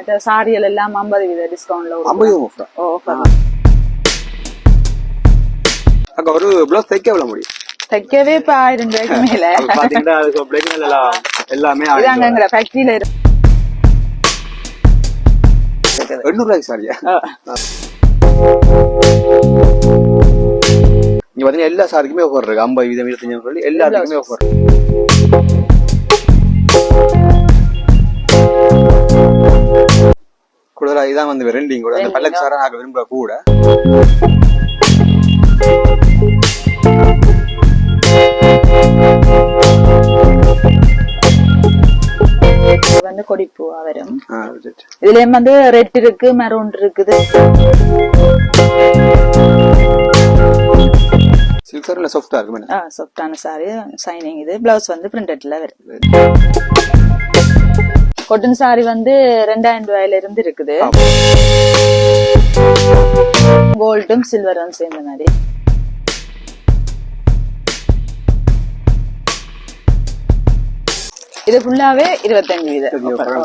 மற்ற சாரிகள் எல்லாம் ஐம்பது வீத டிஸ்கவுண்ட்ல ஐம்பது ஆஃபர் அக்கா ஒரு ப்ளவுஸ் தைக்க எவ்வளவு முடியும் தைக்கவே இப்ப ஆயிரம் ரூபாய்க்கு மேல பாத்தீங்கன்னா அது பிளேக்கிங் எல்லாம் எல்லாமே இது ஆயிரம் அங்கங்கிற ஃபேக்டரியில இருக்கு எண்ணூறு ரூபாய்க்கு சாரியா இங்க பாத்தீங்கன்னா எல்லா சாரிக்குமே ஆஃபர் இருக்கு ஐம்பது வீதம் இருபத்தஞ்சு எல்லாத்துக்குமே ஆஃபர் கூடுதலா இதான் வந்து ரெண்டிங் கூட. அந்த பல்லக்கு சாரா நாங்க விரும்புற கூட. வந்து கொடிப்பூவா வரும். இதுலயும் வந்து ரெட் இருக்கு மெரூன் இருக்குது. சில்க் சாரி சாஃப்டா இருக்கு சாஃப்டான சாரி சைனிங் இது. பிளவுஸ் வந்து பிரிண்டட்ல வரும் கொட்டன் சாரி வந்து ரெண்டாயிரம் ரூபாயில இருந்து இருக்குது. கோல்டும் சில்வரும் சேர்ந்த மாதிரி. இது ஃபுல்லாவே இருபத்தஞ்சு offer.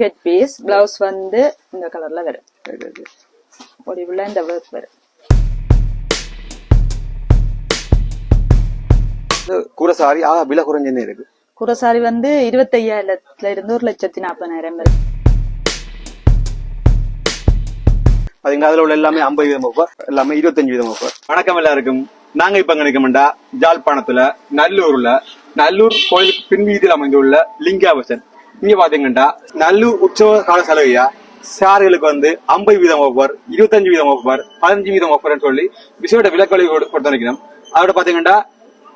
ஹெட் பீஸ் பிளவுஸ் வந்து இந்த கலர்ல வரும். இந்த ஒர்க் வரும். இது கூரை சாரி ஆ விலை குறைஞ்சே இருக்கு. குரசாரி வந்து இருபத்தையாயிரத்துல இருந்து ஒரு லட்சத்தி நாற்பதாயிரம் வரை. அதுங்க அதுல உள்ள எல்லாமே ஐம்பது வீதம் ஆஃபர் எல்லாமே இருபத்தஞ்சு வீதம் ஆஃபர் வணக்கம் எல்லாருக்கும். நாங்க இப்ப நினைக்கமெண்டா ஜாழ்ப்பாணத்துல நல்லூர்ல நல்லூர் கோயிலுக்கு பின்வீதியில் அமைந்துள்ள லிங்காவசன். இங்க பாத்தீங்கன்னா நல்லூர் உற்சவ கால சலுகையா சாரிகளுக்கு வந்து ஐம்பது வீதம் ஆஃபர் இருபத்தஞ்சு வீதம் ஆஃபர் பதினஞ்சு வீதம் ஆஃபர்னு சொல்லி விசேட விலக்களை கொடுத்து நினைக்கணும் அதோட பாத்தீங்கன்னா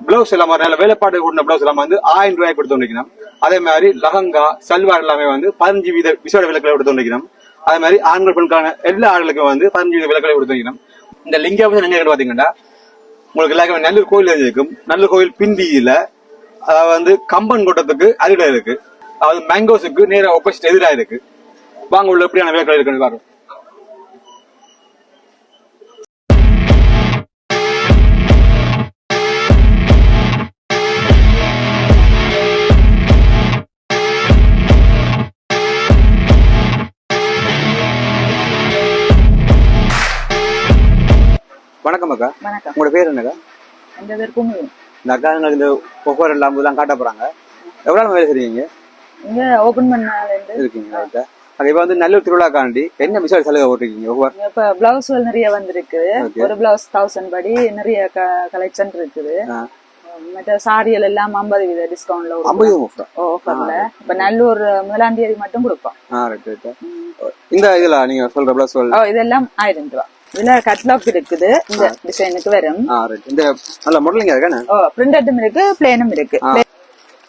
பிளவுஸ் எல்லாம் நல்ல வேலைப்பாடு கூடின பிளவுஸ் எல்லாம் வந்து ஆயிரம் ரூபாய் கொடுத்து வந்துக்கணும் அதே மாதிரி லஹங்கா சல்வார் எல்லாமே வந்து பதினஞ்சு வீத விசேட விலக்களை கொடுத்து வந்துக்கணும் அதே மாதிரி ஆண்கள் பெண்களான எல்லா ஆண்களுக்கும் வந்து பதினஞ்சு வீத விலக்களை கொடுத்து வைக்கணும் இந்த லிங்காவசன் எங்க பாத்தீங்கன்னா உங்களுக்கு எல்லாருமே நல்லூர் கோயில் இருக்கும் நல்லூர் கோயில் பிந்தியில அதாவது வந்து கம்பன் கோட்டத்துக்கு அருகில இருக்கு. அதாவது மேங்கோஸுக்கு நேர ஆப்போசிட் எதிராக இருக்கு. வாங்க உள்ள எப்படியான விலக்கள் இருக்குன்னு பாருங்க. வணக்கம் அக்கா வணக்கம். உங்களோட பேர் என்னக்கா எந்த இந்த அக்கா எங்களுக்கு இந்த ஒவ்வொரு எல்லாம் காட்ட போறாங்க எவ்வளவு நாள் வேலை செய்றீங்க இங்க? ஓபன் பண்ணால இருந்து இருக்கீங்க ரைட்டா அங்க இப்ப வந்து நல்லூர் திருவிழாக்காண்டி என்ன விசேஷ சலுகை போட்டிருக்கீங்க ஒவ்வொரு? இப்ப பிளவுஸ்கள் நிறைய வந்திருக்கு. ஒரு பிளவுஸ் தௌசண்ட் படி நிறைய கலெக்ஷன் இருக்குது. மற்ற சாரிகள் எல்லாம் ஐம்பது வீத டிஸ்கவுண்ட்ல ஐம்பது ஆஃபர்ல இப்ப நல்லூர் முதலாம் தேதி மட்டும் கொடுப்போம். இந்த இதுல நீங்க சொல்ற பிளஸ் ஓ இதெல்லாம் ஆயிரம் ரூபாய் இதுல கட்லாக் இருக்குது. இந்த டிசைனுக்கு வரும். இந்த நல்ல மாடலிங் இருக்கானே ஓ பிரிண்டட்டும் இருக்கு பிளேனும் இருக்கு.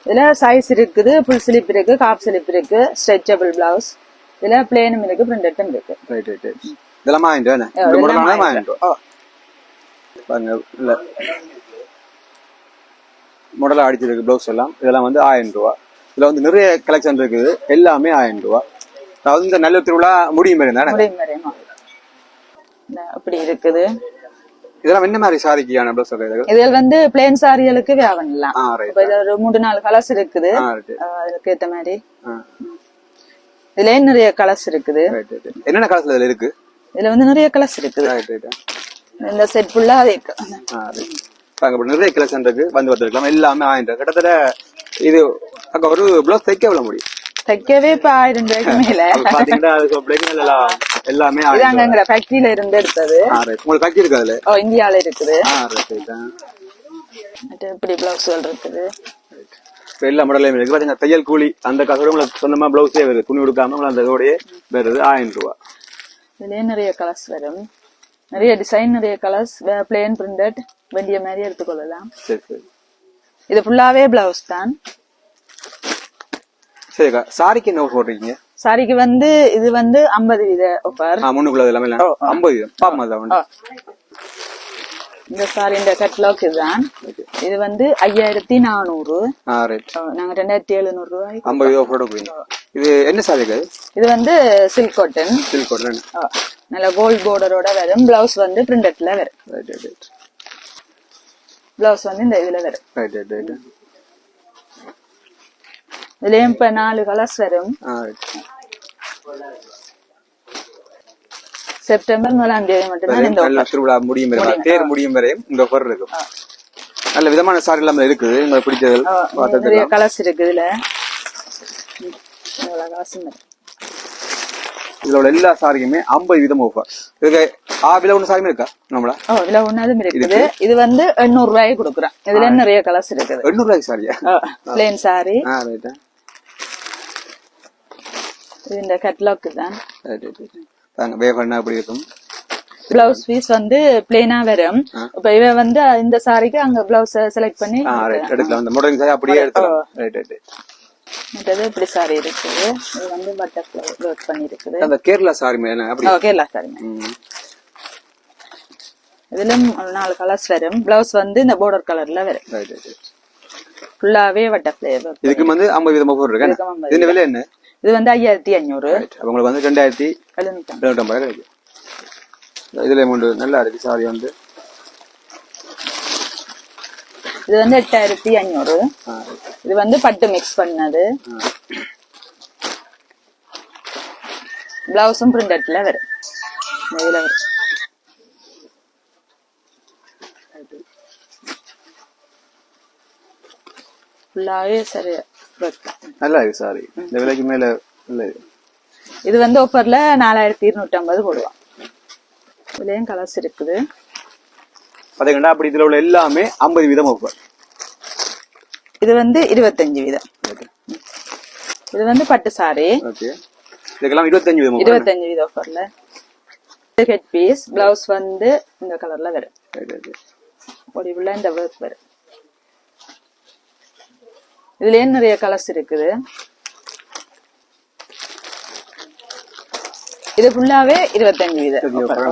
இதுல சைஸ் இருக்குது ஃபுல் ஸ்லிப் இருக்கு காப் ஸ்லிப் இருக்கு ஸ்ட்ரெச்சபிள் பிளவுஸ் இதுல பிளேனும் இருக்கு பிரிண்டட்டும் இருக்கு. ரைட் ரைட் ரைட் இதெல்லாம் வாங்கிட்டு வேணே இந்த இதெல்லாம் மாடலான வாங்கிட்டு. வாங்கிட்டு பாருங்க இல்ல. மாடலா அடிச்சிருக்கு ப்ளவுஸ் எல்லாம். இதெல்லாம் வந்து ஆயிரம் ரூபா. இதுல வந்து நிறைய கலெக்ஷன் இருக்குது. எல்லாமே ஆயிரம் ரூபா. அதாவது இந்த நல்லூர் திருவிழா முடியும் இந்த அப்படி இருக்குது. இதெல்லாம் என்ன மாதிரி இது இதில் வந்து பிளேன் சாரிகளுக்கு வியாபனலாம் ஒரு மூணு நாலு கலர்ஸ் இருக்குது. அதுக்கு ஏத்த மாதிரி. ஆ. இதுலயே நிறைய கலர்ஸ் இருக்குது? என்னென்ன கலர்ஸ்ல இதுல இருக்கு? இதுல வந்து நிறைய கலர்ஸ் இருக்குது. இந்த செட் ஃபுல்லா அதே க- ஆ ரைட் அங்க இப்ப நிறைய கலெக்ஷன் இருக்கு. வந்து வந்துருக்கலாம் எல்லாமே ஆயிரம். கிட்டத்தட்ட இது அங்க ஒரு ப்ளவுஸ் தைக்க எவ்வளவு முடியும்? தைக்கவே இப்ப ஆயிரம் ரூபாய்க்கு மேல. பாத்தீங்கன்னா அது பிளேக்கிங் எல்லாம் எல்லாமே இது ஆயிரம் ரூபா. அங்கங்கிற ஃபேக்டரியில இருந்து எடுத்தது உங்களுக்கு கட்டி இருக்கு அதுல? ஓ இந்தியால இருக்குது. இப்படி பிளவுஸ்கள் இருக்குது? எல்லா மாடலையும் இருக்கு. பாத்தீங்க தையல் கூலி அந்த காசோட உங்களுக்கு சொந்தமா பிளவுஸே வருது. துணி கொடுக்காம அந்த இதோடய வருது. ஆயிரம் ரூபா. இதுலயே நிறைய கலர்ஸ் வரும். நிறைய டிசைன் நிறைய கலர்ஸ் பிளேன் பிரிண்டட் வேண்டிய மாதிரி எடுத்துக்கொள்ளலாம். சரி சரி. இது ஃபுல்லாவே பிளவுஸ் தான். சரிக்கா சாரிக்கு என்ன போட்டிருக்கீங்க? சாரிக்கு வந்து இது வந்து ஐம்பது வீத ஆஃபர் முன்னுக்குள்ள எல்லாமே ஐம்பது ஒன்று இந்த சாரி இந்த கட்லாக் இதுதான். இது வந்து ஐயாயிரத்தி நானூறு. நாங்க ரெண்டாயிரத்தி எழுநூறு ரூபாய் ஐம்பது இது என்ன சாரி இது வந்து சில்க் காட்டன் சில்க் கோட் நல்ல கோல்ட் பார்டரோட வரும். பிளவுஸ் வந்து பிரிண்டட்ல வரும். பிளவுஸ் வந்து இந்த இதுல வரும். இதுலயும் இப்ப நாலு கலர்ஸ் வரும். செப்டம்பர் முதலாம் தேதி மட்டும்தான் இந்த திருவிழா முடியும் வரை தேர் முடியும் வரையும் இந்த ஆஃபர் இருக்கும் நல்ல விதமான சாரி எல்லாம் இருக்குது. உங்களுக்கு பிடிச்சது நிறைய கலர்ஸ் இருக்கு இதுல. இருக்கு இதுல உள்ள எல்லா சாரிக்குமே ஐம்பது வீதம் ஆஃபர் இதுக்கு ஆ விலை ஒன்று சாரியுமே இருக்கா? நம்மளா? ஓ இதுல ஒன்னாலும் இருக்குது. இது வந்து எண்ணூறு ரூபாய்க்கு கொடுக்குறேன். இதுல நிறைய கலர்ஸ் இருக்குது? எண்ணூறு ரூபாய்க்கு சாரியா பிளேன் சாரி இது இந்த கட்லாக் தான். வேஃபர்னா அப்படி இருக்கும்? பிளவுஸ் பீஸ் வந்து பிளேனா வரும். இப்ப இவ வந்து இந்த சாரிக்கு அங்க பிளவுஸ் செலக்ட் பண்ணி எடுக்கலாம். அப்படியே எடுத்துக்கலாம் ரைட் ரைட் மற்றது இப்படி சாரி இருக்குது இது வந்து பட்டர்ஃபிளை ஒர்க் பண்ணி இருக்குது அந்த கேரளா சாரி மேல கேரளா சாரி ம். இதுல நாலு கலர்ஸ் வரும். பிளவுஸ் வந்து இந்த border கலர்ல வரும். ஃபுல்லாவே பட்டர்ஃபிளை இதுக்கு வந்து ஐம்பது வீதம் ஆஃபர் இருக்கு இதுக்கு 50 இதுல விலை என்ன? இது வந்து ஐயாயிரத்தி அப்ப உங்களுக்கு வந்து ரெண்டாயிரத்தி எழுநூற்றம்பது கிடைக்கும். இதுல மூன்று நல்லா இருக்கு சாரி வந்து. இது வந்து எட்டாயிரத்தி right. இது வந்து பட்டு மிக்ஸ் பண்ணது. பிளவுஸும் பிரிண்டட்ல வரும். இதுல வரும். ஃபுல்லாவே சரி work தான். நல்லா இருக்கு சாரி இந்த விலைக்கு மேல இது வந்து ஆஃபர்ல நாலாயிரத்தி இருநூற்றி ஐம்பது போடுவான். இதுலயும் கலர்ஸ் இருக்குது. பாத்தீங்கன்னா அப்படி இதுல உள்ள எல்லாமே ஐம்பது வீதம் ஆஃபர் இது வந்து இருபத்தஞ்சு வீதம். இது வந்து பட்டு சாரி இதுக்கெல்லாம் இருபத்தஞ்சு வீதம். இருபத்தஞ்சு வீதம் ஆஃபர்ல ஹெட் பீஸ் பிளவுஸ் வந்து இந்த கலர்ல வரும். முடிவுல இந்த ஒர்க் வரும். இதுலயே நிறைய கலர்ஸ் இருக்குது? இது ஃபுல்லாவே இருபத்தஞ்சு offer.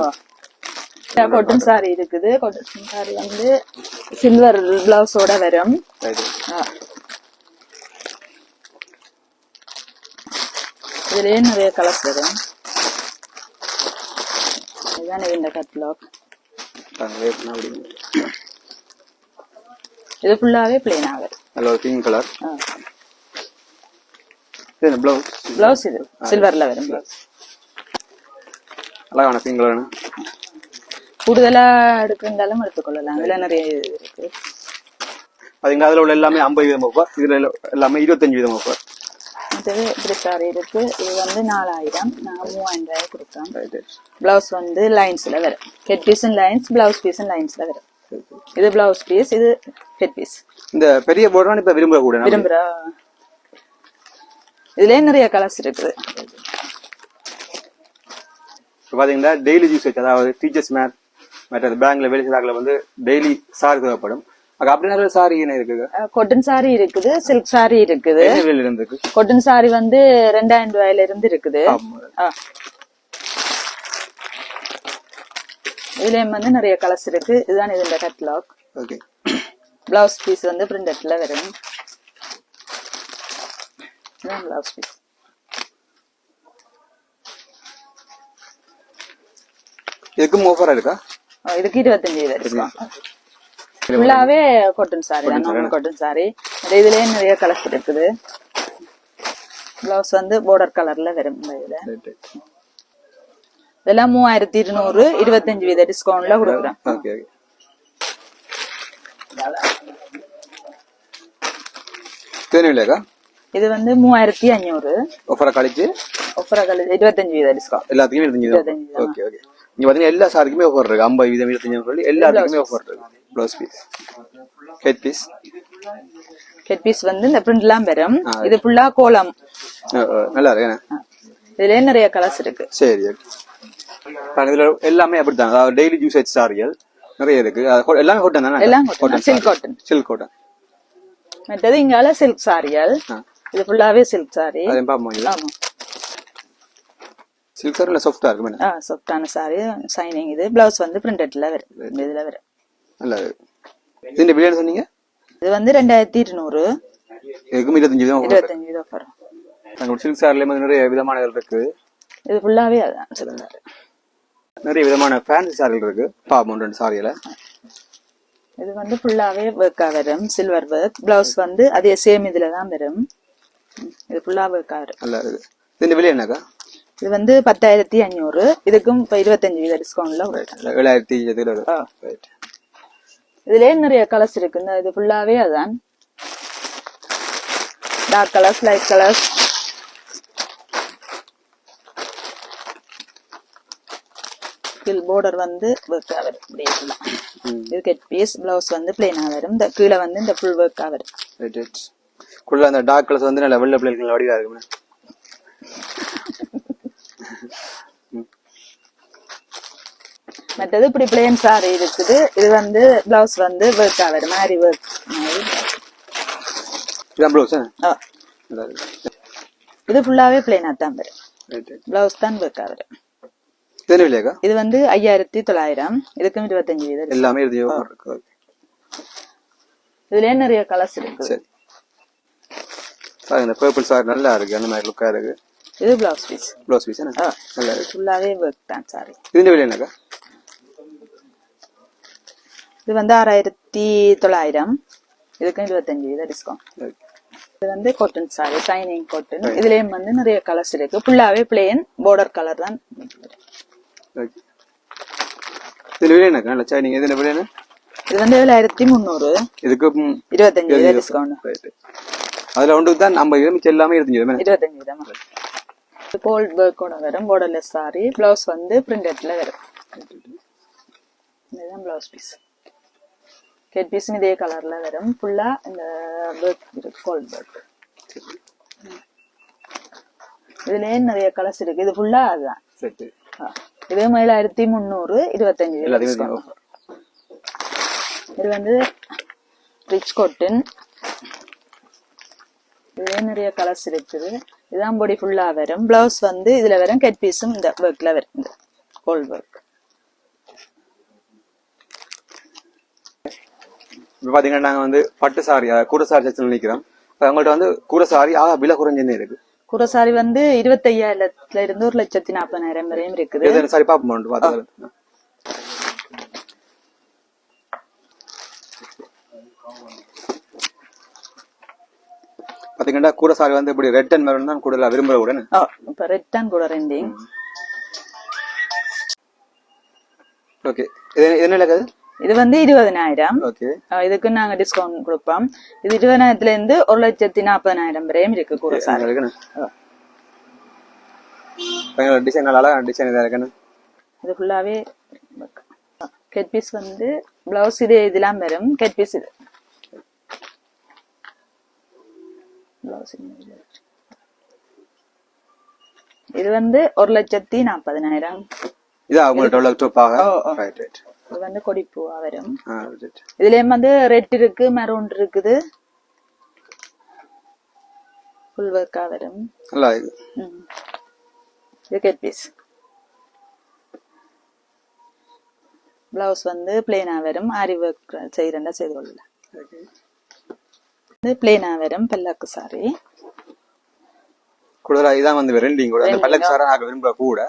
கொட்டன் சாரி இருக்குது. கொட்டன் சாரி வந்து சில்வர் பிளவுஸோட வரும். இதுலயே நிறைய கலர்ஸ் வரும்? இதுதான் இந்த கட்லாக் இது ஃபுல்லாவே பிளேன் ஆகுது நல்ல பிங்க் கலர் இது பிளவுஸ் பிளவுஸ் இது. சில்வர்ல வரும் பிளவுஸ் அழகான பிங்க் கலர் கூடுதலா எடுக்கிறதாலும் எடுத்துக்கொள்ளலாம். இதுல நிறைய இருக்கு. அதுங்க அதுல உள்ள எல்லாமே ஐம்பது வீதம் ஆஃபர் இதுல எல்லாமே இருபத்தஞ்சு வீதம் ஆஃபர் மற்றது இப்படி சாரி இருக்கு இது வந்து நாலாயிரம். நான் மூவாயிரம் ரூபாய் கொடுக்குறேன் பிளவுஸ் வந்து லைன்ஸ்ல வரும். ஹெட் பீஸும் லைன்ஸ் பிளவுஸ் பீஸும் லைன்ஸ்ல வரும். இது பிளவுஸ் பீஸ் இது ஹெட் பீஸ் இந்த பெரிய போர்டான இப்ப விரும்புற கூட. விரும்புற? இதுலயே நிறைய கலர்ஸ் இருக்குது. இப்ப பாத்தீங்கன்னா டெய்லி யூசேஜ் அதாவது டீச்சர்ஸ் மேத் மற்ற பேங்க்ல வேலை செய்யறாங்கள வந்து டெய்லி சாரி தேவைப்படும். அப்படி சாரி என்ன இருக்குது? கொட்டன் சாரி இருக்குது சில்க் சாரி இருக்குது. கொட்டன் சாரி வந்து ரெண்டாயிரம் ரூபாயில இருந்து இருக்குது. இதுலயும் வந்து நிறைய கலர்ஸ் இருக்கு. இதுதான் இது கட்லாக் ஓகே பிளவுஸ் பீஸ் வந்து பிரிண்டட்ல வரும். இதுதான் பிளவுஸ் பீஸ் இதுக்கும் ஆஃபரா இருக்கா? இதுக்கு இருபத்தஞ்சு டிஸ்கவுண்ட் ஃபுல்லாவே காட்டன் சாரி தான் காட்டன் சாரி இதுலயே நிறைய கலர்ஸ் இருக்குது. பிளவுஸ் வந்து பார்டர் கலர்ல வரும் இந்த இதுல. இதெல்லாம் மூவாயிரத்தி இருநூறு இருபத்தஞ்சு வீத டிஸ்கவுண்ட்ல கொடுக்குறேன் தேனிவிலேக்கா இது வந்து மூவாயிரத்தி அஞ்சூறு ஆஃபரை கழிச்சு ஒப்பரை கலர் இருபத்தஞ்சு வீத டிஸ்கவுண்ட் எல்லாத்துக்குமே இருபத்தஞ்சு வீதம்? Okay okay. இங்க பாத்தீங்கன்னா எல்லா சாரிக்குமே ஆஃபர் இருக்கு. ஐம்பது வீதம் இருபத்தஞ்சு சொல்லி எல்லாத்துக்குமே ஆஃபர் இருக்கு. Blouse piece head piece head piece வந்து இந்த பிரிண்ட் எல்லாம் வரும். இது ஃபுல்லா கோலம். நல்லா இருக்கு? இதுலயே நிறைய கலர்ஸ் இருக்கு. சரி இதுல எல்லாமே அப்படித்தான். அதாவது டெய்லி யூசேஜ் சாரிகள் நிறைய இருக்கு. எல்லாமே காட்டன் தானே? எல்லாம் cotton, silk cotton. Silk cotton மற்றது இங்கால சில்க் சாரிகள் இது ஃபுல்லாவே சில்க் சாரி சில்க் சாரி சாஃப்டா இருக்கு ஆ சாஃப்டான சாரி சைனிங் இது பிளவுஸ் வந்து பிரிண்டட்ல வரும். இதுல வரும். நல்லா இதுல பிரியாணி சொன்னீங்க? இது வந்து ரெண்டாயிரத்தி இருநூறு. இதுக்கும் இருபத்தஞ்சு இருக்கு. இருபத்தஞ்சு இது ஆஃபர் நாங்க சில்க் சாரில நிறைய விதமான இருக்கு. இது ஃபுல்லாவே அதான் சில்க் சாரி நிறைய விதமான ஃபேன்சி சாரிகள் இருக்கு. பாப்போம் ரெண்டு சாரியில இது வந்து ஃபுல்லாவே ஒர்க்கா வரும். சில்வர் ஒர்க் பிளவுஸ் வந்து அதே சேம் இதுல தான் வரும். இது ஃபுல்லா ஒர்க் ஆகுது நல்லா இருக்கு இந்த விலை என்னக்கா? இது வந்து பத்தாயிரத்தி அஞ்சூறு இதுக்கும் இப்ப இருபத்தஞ்சு வீத டிஸ்கவுண்ட்ல. ஏழாயிரத்தி இதுலயே நிறைய கலர்ஸ் இருக்கு. இந்த இது ஃபுல்லாவே அதான். டார்க் கலர்ஸ் லைட் கலர்ஸ் கீழ் border வந்து ஒர்க் ஆகுது இப்படி ஃபுல்லா இது கெட் பீஸ் பிளவுஸ் வந்து பிளெயினா வரும். இந்த கீழே வந்து இந்த ஃபுல் ஒர்க் ஆகுது ரைட் ரைட் குள்ள அந்த டார்க் கலர்ஸ் வந்து நல்ல வெள்ளை பிள்ளைகள் வடிவா இருக்குமே மற்றது இப்படி பிளேன் சாரி இருக்குது. இது வந்து பிளவுஸ் வந்து ஒர்க் ஆகுது மாதிரி. ஒர்க் இதான் ப்ளவுஸ் இது ஃபுல்லாவே பிளேனா தான் வரும். பிளவுஸ் தான் ஒர்க் ஆகுது இது வந்து ஐயாயிரத்தி தொள்ளாயிரம். இதுக்கும் இருபத்தஞ்சு வீதம் எல்லாமே இருக்கு. இதுலயே நிறைய கலர்ஸ் சார். இந்த பர்பிள் சார் நல்லா இருக்கு. அந்த மாதிரி லுக்கா இருக்கு. இது பிளவுஸ் பீஸ் ப்ளவுஸ் பீஸ். நல்லா இருக்கு. ஃபுல்லாவே ஒர்க் தான் சாரி இதுன்ற விலை என்னக்கா? இது வந்து ஆறாயிரத்தி தொள்ளாயிரம். இதுக்கும் இருபத்தஞ்சு வீத டிஸ்கவுண்ட். இது வந்து காட்டன் சாரி ஷைனிங் காட்டன் இதுலயும் வந்து நிறைய கலர்ஸ் இருக்கு. ஃபுல்லாவே பிளேன் border கலர் தான். ஓகே இதுல விலை என்னக்கா நல்லா சைனிங் இதுல விலை என்ன இது வந்து ஏழாயிரத்தி முந்நூறு இதுக்கு இருபத்தஞ்சு வீத டிஸ்கவுண்ட் அதுல ஒன்று தான் நம்ம இது மிச்சம் எல்லாமே இருந்துச்சு இருபத்தஞ்சு வீதமா கோல்ட் ஒர்க்கோட வரும் borderless சாரி பிளவுஸ் வந்து பிரிண்டட்ல வரும் இதுதான் பிளவுஸ் பீஸ் கேட் பீஸும் இதே கலர்ல வரும் ஃபுல்லா இந்த ஒர்க் கோல்ட் ஒர்க் இதுலயே நிறைய கலர்ஸ் இருக்கு இது ஃபுல்லா அதுதான். இது ஏழாயிரத்தி முந்நூறு இருபத்தஞ்சு. இது வந்து ரிச் காட்டன் இதுல நிறைய கலர்ஸ் இருக்குது. இதான் பொடி ஃபுல்லா வரும். பிளவுஸ் வந்து இதுல வரும். கெட் பீஸும் இந்த ஒர்க்ல வரும். இந்த கோல்ட் ஒர்க் இப்ப பாத்தீங்கன்னா நாங்க வந்து பட்டு சாரி கூரை சாரி செக்ஷன் நிக்கிறோம். இப்ப உங்கள்ட்ட வந்து கூரை சாரி ஆக விலை குறைஞ்சுன்னு இருக்கு. குரசாரி வந்து இருபத்தையாயிரத்துல இருந்து ஒரு லட்சத்தி நாற்பதாயிரம் வரையும் இருக்குது. சாரி பாப்போம் பாத்தீங்கன்னா கூரை சாரி வந்து இப்படி ரெட் அண்ட் மெரூன் தான் கூட விரும்புற ஓ இப்ப ரெட் தான் கூட ரெண்டிங் ஓகே. இது என்ன இலக்கு இது வந்து இருபதனாயிரம். இதுக்கு நாங்க டிஸ்கவுண்ட் கொடுப்போம். இது இருபதாயிரத்துல இருந்து ஒரு லட்சத்தி நாற்பதாயிரம் வரையும் இருக்கு குரசாரி இருக்குன்னு? டிசைன் நல்லா டிசைன் இதா இருக்குன்னு? இது ஃபுல்லாவே கெட் பீஸ் வந்து பிளவுஸ் இது இதெல்லாம் வரும். கெட் பீஸ் இது. இது. வந்து ஒரு லட்சத்தி நாற்பதனாயிரம் இதா உள்ள டோப்பாக ஓ, ஓ. ரைட் ரைட் வந்து கொடிப்பூவா வரும் ஆ ரைட் இதுலயும் வந்து ரெட் இருக்கு மெரூன் இருக்குது. ஃபுல் ஒர்க்கா வரும் நல்லா. இது. கெட் பீஸ் பிளவுஸ் வந்து பிளேனா வரும் ஆரி ஒர்க் செய்யறா செய்து கொள்ளல இது பிளேனா வரும் பல்லாக்கு சாரி கூடுதலா இதான் வந்து ரெண்டிங் கூட. அந்த பல்லக்கு சாரா நாங்க விரும்புற கூட.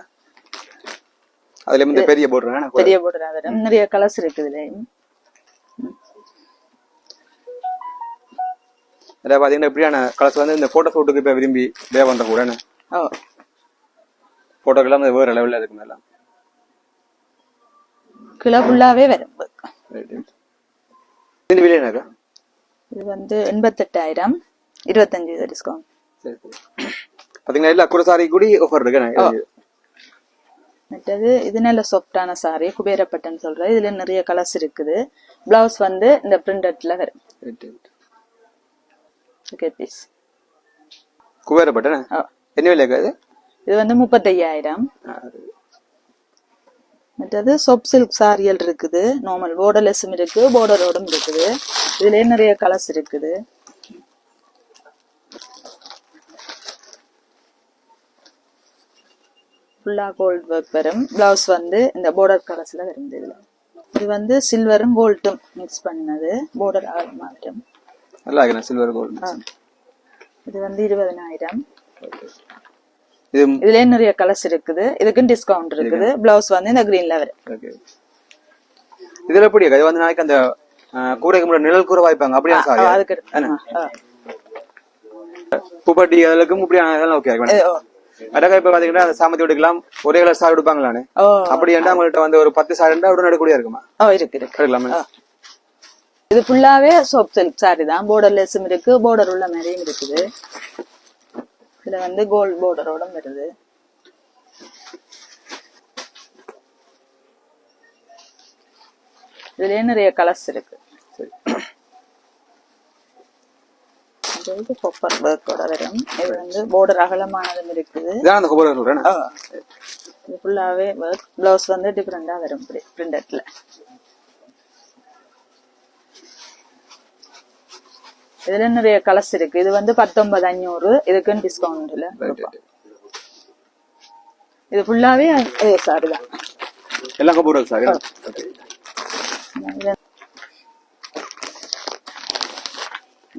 அதுல வந்து பெரிய போடுறேன் பெரிய வரும் நிறைய கலர்ஸ் இருக்கு இதுலயும் அதாவது பாத்தீங்கன்னா இப்படியான கலர்ஸ் வந்து இந்த போட்டோ ஷூட்டுக்கு இப்ப விரும்பி டே பண்ற கூட ஓ. போட்டோக்கெல்லாம் வேற லெவல்ல இருக்கு மேல. கிலோ ஃபுல்லாவே வரும் work. இந்த விலை என்னக்கா? இது வந்து எண்பத்தெட்டாயிரம். இருபத்தஞ்சு டிஸ்கவுண்ட் பாத்தீங்கன்னா எல்லா குரசாரி கூடி ஆஃபர் இருக்கு மற்றது இது நல்ல சாஃப்டான சாரி குபேரப்பட்டன் சொல்றேன். இதுல நிறைய கலர்ஸ் இருக்குது. பிளவுஸ் வந்து இந்த பிரிண்டட்ல வரும். ஓகே குபேரப்பட்டன என்ன இது இது வந்து முப்பத்தையாயிரம். மற்றது சொப் சில்க் சாரியல் இருக்குது. நார்மல் போர்டர்லெஸ்ஸும் இருக்கு போர்டரோடும் இருக்குது. இதுலயே நிறைய கலர்ஸ் இருக்குது. ஃபுல்லா கோல்ட் ஒர்க் வரும் பிளவுஸ் வந்து இந்த பார்டர் கலர்ஸ்ல வரும் இதுல. இது வந்து சில்வரும் கோல்டும் மிக்ஸ் பண்ணது. பார்டர் மாற்றம் நல்லா சில்வர் கோல்டு இது வந்து இருபதனாயிரம். இது இதுலயே நிறைய கலர்ஸ் இருக்குது. இதுக்கும் டிஸ்கவுண்ட் இருக்குது. பிளவுஸ் வந்து இந்த கிரீன்ல வரும். இதுல எப்படி இது வந்து நாளைக்கு அந்த கூரைக்கு முன்னாடி நிழல் கூரை வாய்ப்பாங்க. அப்படியா அதுக்கு. பூப்பாட்டி அதுக்கும் இப்படி அதெல்லாம் ஓகே. அடக்கா இப்ப பாத்தீங்கன்னா அந்த சாமத்தி எடுக்கலாம் ஒரே கலர் சார் எடுப்பாங்களானே அப்படி ஏன்டா உங்கள்ட்ட வந்து ஒரு பத்து சார் இருந்தா உடனே எடுக்கக்கூடிய இருக்குமா? ஓ இருக்கு இருக்கு. எடுக்கலாமே. இது ஃபுல்லாவே சோப் சாரி தான். border லெஸ்ஸும் இருக்கு border உள்ள மாதிரியும் இருக்குது. இதுல வந்து கோல்ட் borderஓட வருது. இதுலயே நிறைய கலர்ஸ் இருக்கு. இது கொப்பர் ஒர்க்கோட வரும். இது வந்து border அகலமானதும் இருக்குது. அந்த குபர் சொல்றேன். இது ஃபுல்லாவே ஒர்க் பிளவுஸ் வந்து டிஃப்ரெண்டா வரும். இப்படி பிரிண்டட்ல இதுல நிறைய கலர்ஸ் இருக்கு. இது வந்து பத்தொன்பது அஞ்சூறு இதுக்குன்னு டிஸ்கவுண்ட் இல்ல இது ஃபுல்லாவே அதே சாரி தான். எல்லாம் சார் ஓகே இது-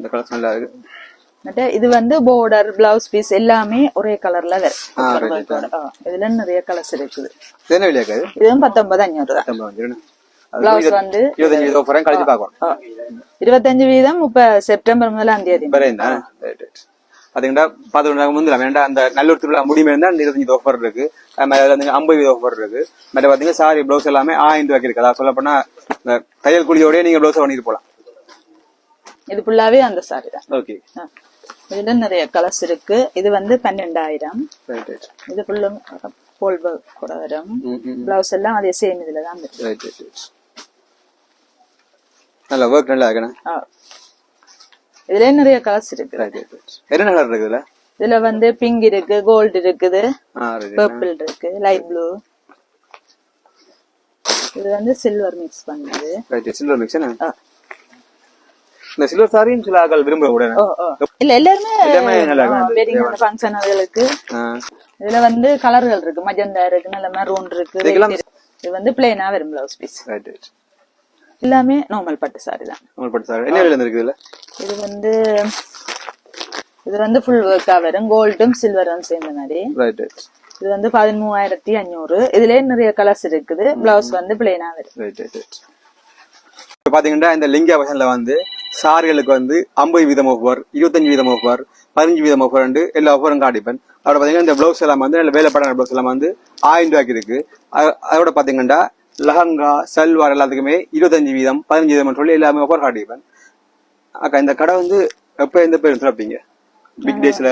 இந்த கலர்ஸ் நல்லா இருக்கு இது வந்து border பிளவுஸ் பீஸ் எல்லாமே ஒரே கலர்ல வரும். இதுல நிறைய கலர்ஸ் இருக்குது. இது என்ன இது இதுவும் பத்தொன்பது அஞ்சூறு தான் பிளவுஸ் வந்து இருபத்தஞ்சு வீதம் இப்ப செப்டம்பர் முதலாம் தேதி பாத்தீங்கன்னா பாத்துக்கிட்டா முந்தில வேண்டாம். அந்த நல்லூர் திருவிழா முடியுமே இருந்தா அந்த இருபத்தஞ்சு ஆஃபர் இருக்கு. வந்து ஐம்பது ஆஃபர் இருக்கு. மற்ற பாத்தீங்கன்னா சாரி பிளவுஸ் எல்லாமே ஆயிரம் ரூபாய்க்கு இருக்கு. அதாவது சொல்ல போனா இந்த தையல் கூலியோடய நீங்க பிளவுஸ் பண்ணிட்டு போலாம். இது ஃபுல்லாவே அந்த சாரி தான். ஓகே. இதுல நிறைய கலர்ஸ் இருக்கு. இது வந்து பன்னெண்டாயிரம் இது ஃபுல்லும் போல் கூட வரும். ம், ம், பிளவுஸ் எல்லாம் அதே சேம் இதுல தான் இருக்கு நல்ல ஒர்க் நல்லா இருக்குண்ணே ஆ. இதுல நிறைய கலர்ஸ் இருக்கு. என்ன கலர் இருக்கு இதுல? இதுல வந்து பிங்க் இருக்கு கோல்டு இருக்குது. பர்பிள் இருக்கு. லைட் ப்ளூ இது வந்து சில்வர் மிக்ஸ் பண்ணது. Silver mix. இந்த சில்வர் சாரியும் சில ஆக்கள் விரும்ப கூட ஓ ஓ. இல்ல எல்லாருமே. வெட்டிங் ஃபங்க்ஷன் அதுகளுக்கு. இதுல வந்து கலர்கள் இருக்கு. மஜந்தா இருக்கு நல்ல மெரூன் இருக்கு. இது வந்து பிளெயினா வரும் பிளவுஸ் பீஸ் எல்லாமே நார்மல் பட்டு சாரி தான். உங்களுக்கு பட்டு சாரி என்ன இருக்கு இதுல? இது வந்து இது வந்து ஃபுல் ஒர்க்கா வரும். கோல்டும் சில்வரும் சேர்ந்த மாதிரி. இது வந்து பதிமூவாயிரத்தி அஞ்சூறு. இதுலயே நிறைய கலர்ஸ் இருக்குது. பிளவுஸ் வந்து பிளெயினா வரும். பாத்தீங்கன்னா இந்த லிங்கா பசன்ல வந்து சாரிகளுக்கு வந்து ஐம்பது வீதம் ஆஃபர் இருபத்தஞ்சு வீதம் ஆஃபர் பதினஞ்சு வீதம் ஆஃபர் எல்லா ஆஃபரும் காட்டிப்பேன். அதோட பாத்தீங்கன்னா இந்த பிளவுஸ் எல்லாம் வந்து நல்ல வேலைப்படாத பிளவுஸ் எல்லாம் வந்து ஆயிரம் ரூபாய்க்கு இருக்கு. அதோட பாத்தீங்கன்னா லஹங்கா சல்வார் எல்லாத்துக்குமே இருபத்தஞ்சு வீதம் பதினஞ்சு வீதம் சொல்லி எல்லாமே ஆஃபர் காட்டிப்பேன். அக்கா இந்த கடை வந்து எப்போ எந்த பேரும் திறப்பீங்க? பிக் டேஸ்ல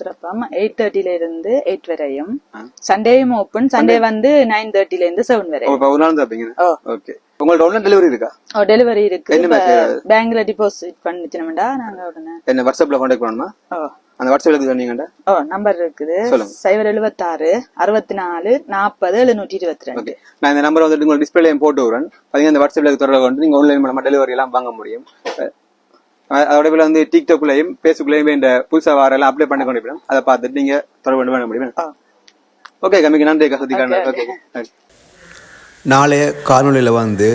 திறப்பாம. எயிட் தேர்ட்டில இருந்து எயிட் வரையும். சண்டேயும் ஓப்பன் சண்டே வந்து நைன் தேர்ட்டில இருந்து செவன் வரையும். ஓகே உங்கள்ட்ட ஆன்லைன் டெலிவரி இருக்கா? ஓ டெலிவரி இருக்கு? பேங்க்ல டிபாசிட் பண்ணிச்சினோம்டா நாங்க உடனே. என்ன வாட்ஸ்அப்ல கான்டாக்ட் பண்ணணுமா? அந்த வாட்ஸ்அப்ல சொன்னீங்கடா ஓ நம்பர் இருக்குது. சைபர் எழுபத்தாறு அறுபத்தி நாலு நாற்பது எழுநூற்றி இருபத்தி ரெண்டு நான் இந்த நம்பர் வந்துட்டு உங்களுக்கு டிஸ்பிளேலையும் போட்டு விடுறேன். பாத்தீங்கன்னா இந்த வாட்ஸ்அப்ல தொடர்பு வந்து நீங்க ஆன்லைன் மூலமா டெலிவரி எல்லாம் வாங்க முடியும்? அதோட பேர்ல வந்து டிக்டாக்லயும் ஃபேஸ்புக்லயும் இந்த புதுசா வார எல்லாம் அப்ளை பண்ணி கொண்டு அதை பார்த்துட்டு நீங்க தொடர்பு கொண்டு பண்ண முடியும். ஓகே கம்மிக்கு நன்றி கசதிக்கான ஓகே நாளைய காணொலியில் வந்து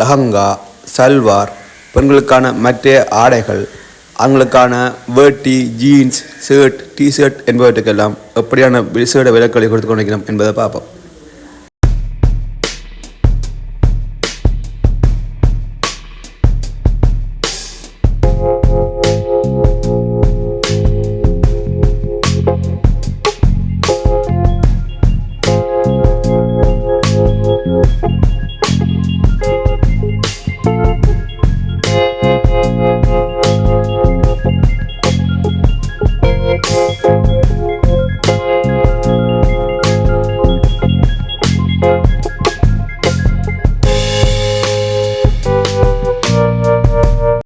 லஹங்கா சல்வார் பெண்களுக்கான மற்ற ஆடைகள் அவங்களுக்கான வேட்டி ஜீன்ஸ் ஷர்ட் டிஷர்ட் என்பவற்றுக்கெல்லாம் எப்படியான விசேட விலக்களை கொடுத்து கொண்டிருக்கிறோம் என்பதை பார்ப்போம்.